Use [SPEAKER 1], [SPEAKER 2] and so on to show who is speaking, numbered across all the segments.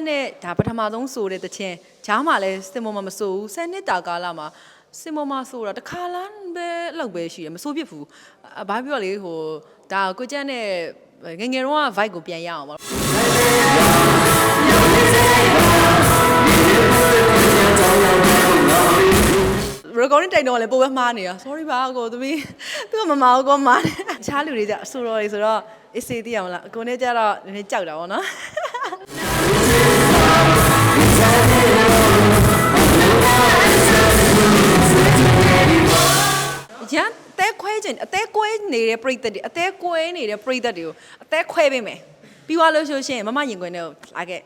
[SPEAKER 1] က်နဲ့ဒါပထမဆုံးဆိုတဲ့တခြင်းဂျားမှာလည်းစင်မောမှာမဆိုဘူး10နှစ်တာကာလမှာစင်မောမှာဆိုတာတစ်ခါလမ်းပဲအဲ့လောက်ပဲရှိတယ်မဆိုဖြစ်ဘူးအဘာပြောလေဟိုဒါကိုကျက်နဲ့ငယ်ငယ်တော့ vibe ကိုပြန်ရအောင်ပါ recording တိုင်တော့လည်းပို့ပဲမှားနေတာ sorry ပါအကိုသမီးသူကမမအောင်ကောမှားတယ်တခြားလူတွေကြအဆိုတော်တွေဆိုတော့အေးစေးသိအောင်လားအကိုနဲ့ကြတော့နည်းနည်းကြောက်တာပေါ့နော် ရန်အသေးခွဲခြင်းအသေးကွဲနေတဲ့ပြိသက်တွေအသေးကွဲနေတဲ့ပြိသက်တွေကိုအသေးခွဲပေးမယ်ပြီးသွားလို့ဆိုရှင်မမရင်ခွင်နဲ့လာခဲ့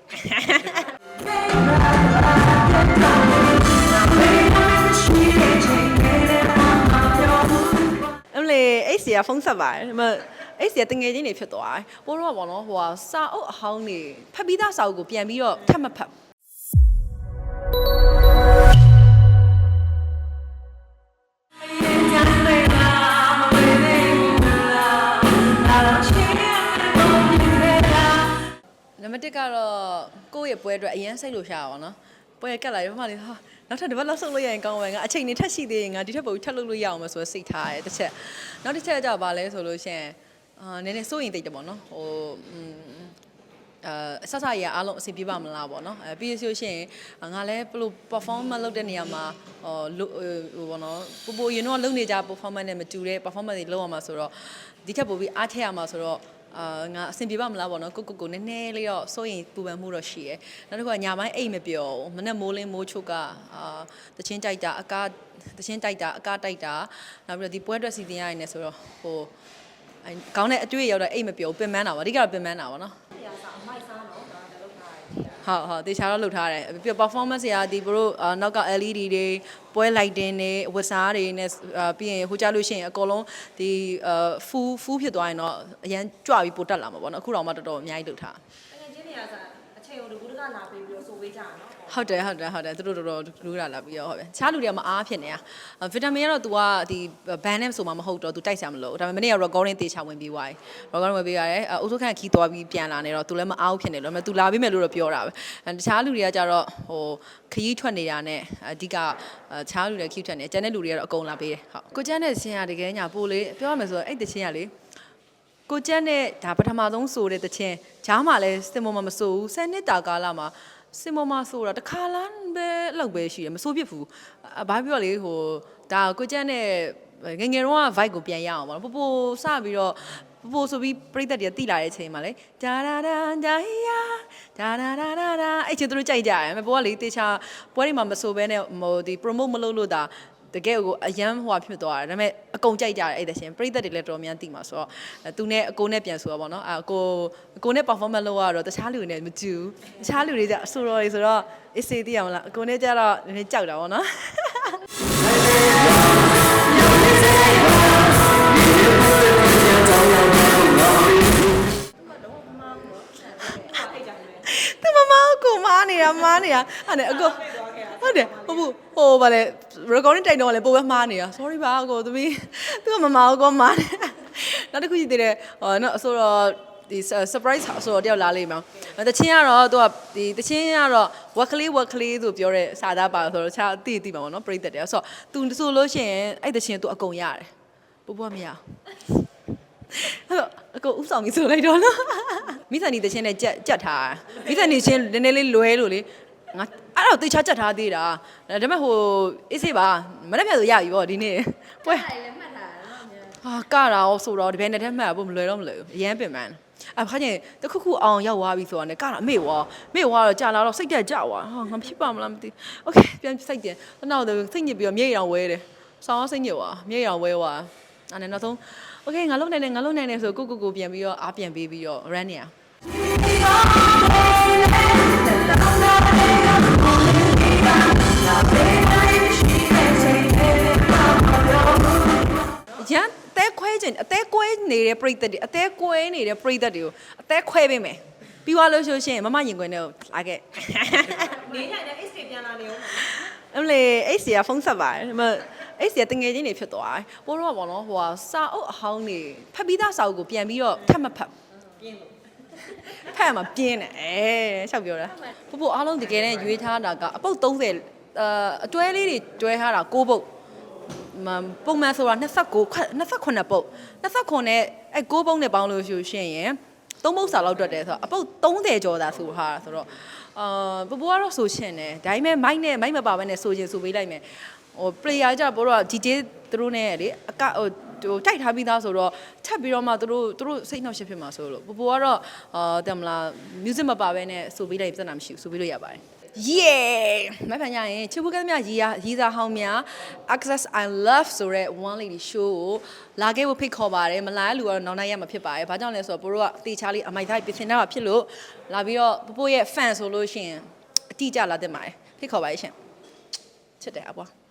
[SPEAKER 1] အမလေးအဲ့စီကဖုန်းဆက်ပါတယ်ဒီမှာ အဲ့စီကတငယ်ချင်းတွေဖြစ်သွားတယ်ပိုးတော့ဘောနော်ဟိုဟာစာအုပ်အဟောင်းတွေဖတ်ပြီးသားစာအုပ်ကိုပြန်ပြီးတော့ထပ်မဖတ်နံပါတ်1ကတော့ကိုယ့်ရဲ့ပွဲအတွက်အရင်စိတ်လို့ရှားပါဘောနော်ပွဲကက်လာရမှလေဟာနောက်ထပ်တစ်ပတ်လောက်ဆုပ်လို့ရရင်ကောင်းပါငါအချိန်နေထက်ရှိသေးရင်ငါဒီထက်ပိုထပ်လုပ်လို့ရအောင်မဆိုတော့စိတ်ထားရတယ်တစ်ချက်နောက်တစ်ချက်ကျတော့ဗာလဲဆိုလို့ရှရင် အာနည်းနည်းစိုးရင်တိတ်တယ်ပေါ့နော်ဟိုอืมအဲဆက်ဆရအားလုံးအဆင်ပြေပါမလားပေါ့နော်အဲပြီးရဆိုရှင်ငါလည်းဘယ်လို performance လုပ်တဲ့နေရာမှာဟိုဟိုပေါ့နော်ပူပူရင်တော့လုပ်နေကြ performance နဲ့မတူတဲ့ performance တွေလုပ်ရမှာဆိုတော့ဒီထက်ပိုပြီးအားထည့်ရမှာဆိုတော့အာငါအဆင်ပြေပါမလားပေါ့နော်ကိုကိုကိုနည်းနည်းလေးတော့စိုးရင်ပူပန်မှုတော့ရှိရဲနောက်တစ်ခုကညာပိုင်းအိတ်မပြောဘူးမနဲ့မိုးလင်းမိုးချုပ်ကအာတချင်းကြိုက်တာအကားတချင်းကြိုက်တာအကားတိုက်တာနောက်ပြီးတော့ဒီပွဲအတွက်စီစဉ်ရရင်လည်းဆိုတော့ဟို အဲကောင်းတဲ့အတွေ့အရောက်တော့အိတ်မပြောဘူးပင်ပန်းတာပါအဓိကတော့ပင်ပန်းတာပါနော်ဟုတ်ဟုတ်တေချာတော့လုပ်ထားတယ်ပြီးတော့ performance တွေကဒီဘရိုအာနောက်က LED တွေပွဲ lighting တွေဝတ်စားတွေနဲ့အာပြီးရင်ဟိုကြလို့ရှိရင်အကုန်လုံးဒီအာ full full ဖြစ်သွားရင်တော့အရန်ကြွပြီးပိုတက်လာမှာပေါ့နော်အခုတော့မှတော်တော်အများကြီးလုပ်ထား
[SPEAKER 2] တကယ်ချင်းနေရစားအချိန်ကိုတကူတကလာပေးပြီးတော့စိုးပေးကြရနော်
[SPEAKER 1] ဟုတ်တယ်ဟုတ်တယ်ဟုတ်တယ်သူတို့တော်တော်လူးတာလာပြီးတော့ဟုတ်ပဲတခြားလူတွေကမအားဖြစ်နေတာဗီတာမင်ကတော့ तू ကဒီဘန်နဲ့ဆိုမှမဟုတ်တော့ तू တိုက်ဆရာမလို့ဒါပေမဲ့မနေ့က recording တေချာဝင်ပြီးသွားပြီ recording ဝင်ပြီးရတယ်အုပ်စုခန့်ခီးသွားပြီးပြန်လာနေတော့ तू လည်းမအားဖြစ်နေလို့ဒါပေမဲ့ तू လာပြီးမယ်လို့တော့ပြောတာပဲတခြားလူတွေကကြတော့ဟိုခရီးထွက်နေတာနဲ့အဓိကတခြားလူတွေခရီးထွက်နေကျန်တဲ့လူတွေကတော့အကုန်လာပေးတယ်ဟုတ်ကိုကျန်းတဲ့ချင်းရတကယ်ညာပို့လေပြောရမယ်ဆိုတော့အဲ့တချင်းရလေ ကိုကျက်နဲ့ဒါပထမဆုံးဆိုတဲ့တခြင်းဂျားမှာလည်းစင်မောမှာမဆိုဘူး10နှစ်တာကာလမှာ စင်မောမှာဆိုတာတစ်ခါလမ်းပဲအဲ့လောက်ပဲရှိတယ်မဆိုဖြစ်ဘူးအဘာပြောလေဟိုဒါကိုကျက်နဲ့ငယ်ငယ်တော့ vibe ကိုပြန်ရအောင်ပါပို့ပို့စပြီးတော့ပို့ပို့ဆိုပြီးပြိသက်တွေကတိလာတဲ့အချိန်မှာလေဒါဒါဒါဒါယာဒါဒါဒါဒါဒါအဲ့ချင်းသူတို့ကြိုက်ကြတယ်မပေါ်ကလေတေချာပွဲတွေမှာမဆိုဘဲနဲ့ဟိုဒီ promote မလုပ်လို့ဒါ တကယ်ကိုအရန်ဟိုဖြစ်သွားတယ်ဒါပေမဲ့အကုန်ကြိုက်ကြတယ်အဲ့တဲ့ရှင်ပြိသက်တွေလည်းတော်တော်များသိမှာဆိုတော့အဲသူနဲ့အကိုနဲ့ပြန်ဆိုတော့ဗောနော်အဲအကိုအကိုနဲ့ performance လုပ်ရတော့တခြားလူတွေနဲ့မတူဘူးတခြားလူတွေကြအဆိုတော်တွေဆိုတော့အေးစေးသိအောင်လားအကိုနဲ့ကြတော့နည်းနည်းကြောက်တာဗောနော်သူမမကိုမားနေတာမားနေတာအဲ့နဲ့အကို ဟုတ်တယ်ဟုတ်ဘူးဟိုဗာလေ recording တိုင်တော့လည်းပို့ပဲမှားနေတာ sorry ပါအကိုသမီးသူကမမအောင်ကောမားနေနောက်တစ်ခုရှိသေးတယ်ဟိုနော်အဆိုတော့ဒီ surprise ဆိုတော့တယောက်လာလိမ့်မယ်။တချင်းကတော့သူကဒီတချင်းကတော့ work ကလေး work ကလေးဆိုပြောတဲ့စာသားပါဆိုတော့ခြားအတိအတိပါဘောနော်ပြိတ္တတယ်ဆိုတော့ तू ဆိုလို့ရှိရင်အဲ့တချင်း तू အကုန်ရတယ်။ပို့ဖို့မရဘူး။အဲ့တော့အကိုဥဆောင်ကြီးဆိုလိုက်တော့နော်မိသန်ဒီတချင်းနဲ့ကြက်ကြက်ထားမိသန်ဒီချင်းနည်းနည်းလေးလွဲလို့လေ ငါအဲ့တော့တေချာကြက်ထားသေးတာဒါပေမဲ့ဟိုအေးစေးပါမနေ့ပြန်ဆိုရပြီဗောဒီနေ့ပွဲ
[SPEAKER 2] အဲ့လည်းမှတ်ထားတယ်နော်အများ
[SPEAKER 1] ဟာကတာရောဆိုတော့ဒီဘယ်နဲ့တည်းမှတ်ဖို့မလွယ်တော့မလွယ်ဘူးအရန်ပင်ပန်းအဲ့ခါကျရင်တခုခုအောင်ရောက်သွားပြီဆိုတော့ねကတာအမေဝါမေဝါတော့ကြာလာတော့စိတ်တက်ကြွာဟာငါဖြစ်ပါမလားမသိโอเคပြန်စိတ်တယ်နောက်တော့စိတ်ညစ်ပြီးတော့မြေရောင်ဝဲတယ်ဆောင်းစိတ်ညစ်ွာမြေရောင်ဝဲွာအဲ့နဲ့နောက်ဆုံးโอเคငါလုံနေတယ်ငါလုံနေတယ်ဆိုကိုကိုကိုပြန်ပြီးတော့အားပြန်ပေးပြီးတော့ run နေရ ရန်အသေးခွဲခြင်းအသေးကွဲနေတဲ့ပြိသက်တွေအသေးကွဲနေတဲ့ပြိသက်တွေကိုအသေးခွဲပေးမယ်ပြီးသွားလို့ဆိုရှင်မမရင်ခွင်နဲ့လာခဲ့
[SPEAKER 2] နေထိုင်တဲ့ X တွေပြန်လာနေဦးမှာ
[SPEAKER 1] အမလေးအဲ့စီကဖုန်းဆက်ပါတယ်ဒီမှာအဲ့စီကတငယ်ချင်းတွေဖြစ်သွားတယ်ပိုးတော့ဘောနော်ဟိုဟာစာအုပ်အဟောင်းတွေဖတ်ပြီးသားစာအုပ်ကိုပြန်ပြီးတော့ထပ်မဖတ်
[SPEAKER 2] ပြင်းလို့
[SPEAKER 1] ဖက်မှာပြင်းတယ်အဲရှောက်ပြောတာပို့ပို့အားလုံးတကယ်နဲ့ရွေးထားတာကအပုတ်30အာအတွဲလေးတွေတွဲထားတာ6ပုတ်မပုံမှန်ဆိုတာ29 28ပုတ်29နဲ့အဲ6ပုတ်နဲ့ပေါင်းလို့ရှိရှင်ရင်သုံးပုတ်စာလောက်တွက်တယ်ဆိုတော့အပုတ်30ကျော်သာဆိုထားတာဆိုတော့အာပပကတော့ဆိုရှင်တယ်ဒါပေမဲ့မိုက်နဲ့မိုက်မပါဘဲနဲ့ဆိုရှင်ဆိုပေးလိုက်မယ် ဟို player ကြတော့ဘောတော့ detail သူတို့နဲ့လေအကဟိုဟိုတိုက်ထားပြီးသားဆိုတော့ထပ်ပြီးတော့မှသူတို့သူတို့စိတ်နှောက်ရှက်ဖြစ်မှာဆိုလို့ပပကတော့အာတယ်မလား music မပါဘဲနဲ့ဆိုပေးလိုက်ပြဿနာမရှိဘူးဆိုပေးလို့ရပါတယ် yeah မဖန်ရရင်ချစ်ဖို့ကမ်းမြရီယာရီစာဟောင်းများ access i love ဆိုတဲ့ one lady show ကိုလာခဲ့ဖို့ဖိတ်ခေါ်ပါတယ်မလာတဲ့လူကတော့နောက်နိုင်ရမှာဖြစ်ပါတယ်ဘာကြောင့်လဲဆိုတော့ပိုတို့ကအသေးချားလေးအမိုက်သားပြင်ဆင်တာဖြစ်လို့လာပြီးတော့ပိုပိုရဲ့ fan ဆိုလို့ရှိရင်အတိအကျလာတင်ပါတယ်ဖိတ်ခေါ်ပါရဲ့ရှင်ချစ်တယ်အပွား